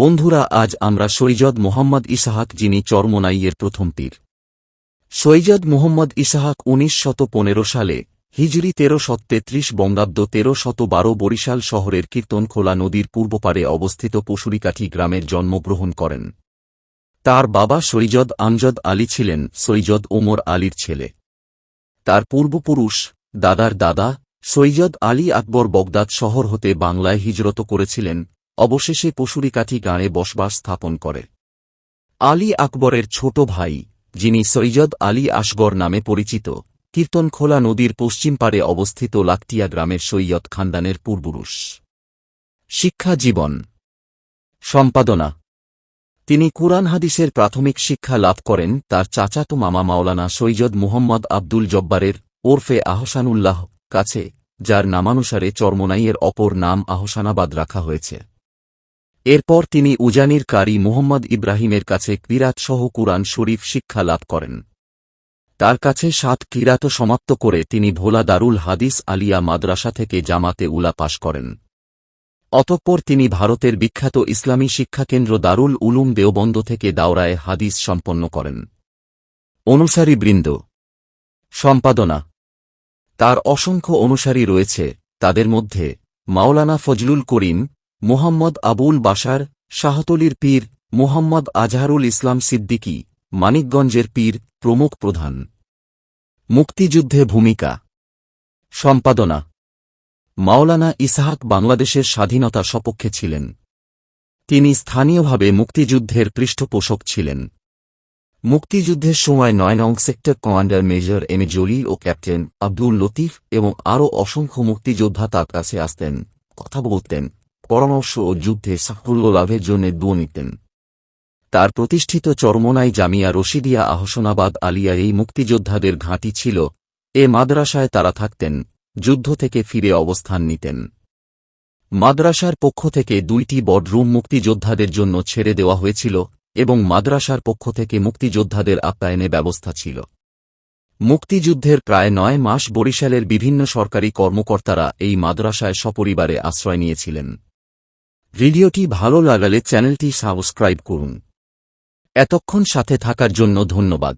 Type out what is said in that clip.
বন্ধুরা, আজ আমরা সৈয়দ মোহাম্মদ ইসাহাক যিনি চরমোনাইয়ের প্রথম পীর। সৈয়দ মোহাম্মদ ইসাহাক উনিশ শত পনেরো সালে হিজরি তেরো শত তেত্রিশ বঙ্গাব্দ তেরো শত বারো বরিশাল শহরের কীর্তনখোলা নদীর পূর্বপারে অবস্থিত পশুরিকাঠি গ্রামের জন্মগ্রহণ করেন। তার বাবা সৈয়দ আমজদ আলী ছিলেন সৈয়দ ওমর আলীর ছেলে। তার পূর্বপুরুষ, দাদার দাদা, সৈয়দ আলী আকবর বগদাদ শহর হতে বাংলায় হিজরত করেছিলেন অবশেষে পশুরিকাঠি গাঁয়ে বসবাস স্থাপন করে। আলী আকবরের ছোট ভাই, যিনি সৈয়দ আলী আসগর নামে পরিচিত, কীর্তনখোলা নদীর পশ্চিম পারে অবস্থিত লাকটিয়া গ্রামের সৈয়দ খানদানের পূর্বপুরুষ। শিক্ষা জীবন। সম্পাদনা। তিনি কুরআন হাদিসের প্রাথমিক শিক্ষা লাভ করেন তার চাচাতো মামা মাওলানা সৈয়দ মুহম্মদ আব্দুল জব্বারের ওরফে আহসানুল্লাহ কাছে, যার নামানুসারে চরমোনাইয়ের অপর নাম আহসানাবাদ রাখা হয়েছে। এরপর তিনি উজানির কারি মুহম্মদ ইব্রাহিমের কাছে কিরাতসহ কুরআন শরীফ শিক্ষা লাভ করেন। তার কাছে সাত কিরাত সমাপ্ত করে তিনি ভোলা দারুল হাদিস আলিয়া মাদ্রাসা থেকে জামাতে উলা পাশ করেন। অতঃপর তিনি ভারতের বিখ্যাত ইসলামী শিক্ষাকেন্দ্র দারুল উলুম দেওবন্দ থেকে দাওরায় হাদিস সম্পন্ন করেন। অনুসারী বৃন্দ, সম্পাদনা, তার অসংখ্য অনুসারী রয়েছে, তাদের মধ্যে মাওলানা ফজলুল করিম মুহাম্মদ আবুল বাশার শাহতলির পীর মুহাম্মদ আজহারুল ইসলাম সিদ্দিকী, মানিকগঞ্জের পীর প্রমুখ প্রধান। মুক্তিযুদ্ধে ভূমিকা। সম্পাদনা। মাওলানা ইসাহাক বাংলাদেশের স্বাধীনতা সপক্ষে ছিলেন। তিনি স্থানীয়ভাবে মুক্তিযুদ্ধের পৃষ্ঠপোষক ছিলেন। মুক্তিযুদ্ধের সময় নয় নং sector commander major M Jolly ও ক্যাপ্টেন আব্দুল লতিফ এবং আরও অসংখ্য মুক্তিযোদ্ধা তার কাছে আসতেন, কথা বলতেন। পরামর্শ ও যুদ্ধে সাফল্য লাভের জন্য দুয়ো নিতেন। তার প্রতিষ্ঠিত চরমোনাই জামিয়া রশিদিয়া আহসনাবাদ আলিয়া এই মুক্তিযোদ্ধাদের ঘাঁটি ছিল, এ মাদ্রাসায় তারা থাকতেন, যুদ্ধ থেকে ফিরে অবস্থান নিতেন। মাদ্রাসার পক্ষ থেকে দুইটি বডরুম মুক্তিযোদ্ধাদের জন্য ছেড়ে দেওয়া হয়েছিল এবং মাদ্রাসার পক্ষ থেকে মুক্তিযোদ্ধাদের আপ্যায়নে ব্যবস্থা ছিল। মুক্তিযুদ্ধের প্রায় নয় মাস বরিশালের বিভিন্ন সরকারি কর্মকর্তারা এই মাদ্রাসায় সপরিবারে আশ্রয় নিয়েছিলেন। ভিডিওটি ভালো লাগালে চ্যানেলটি সাবস্ক্রাইব করুন। এতক্ষণ সাথে থাকার জন্য ধন্যবাদ।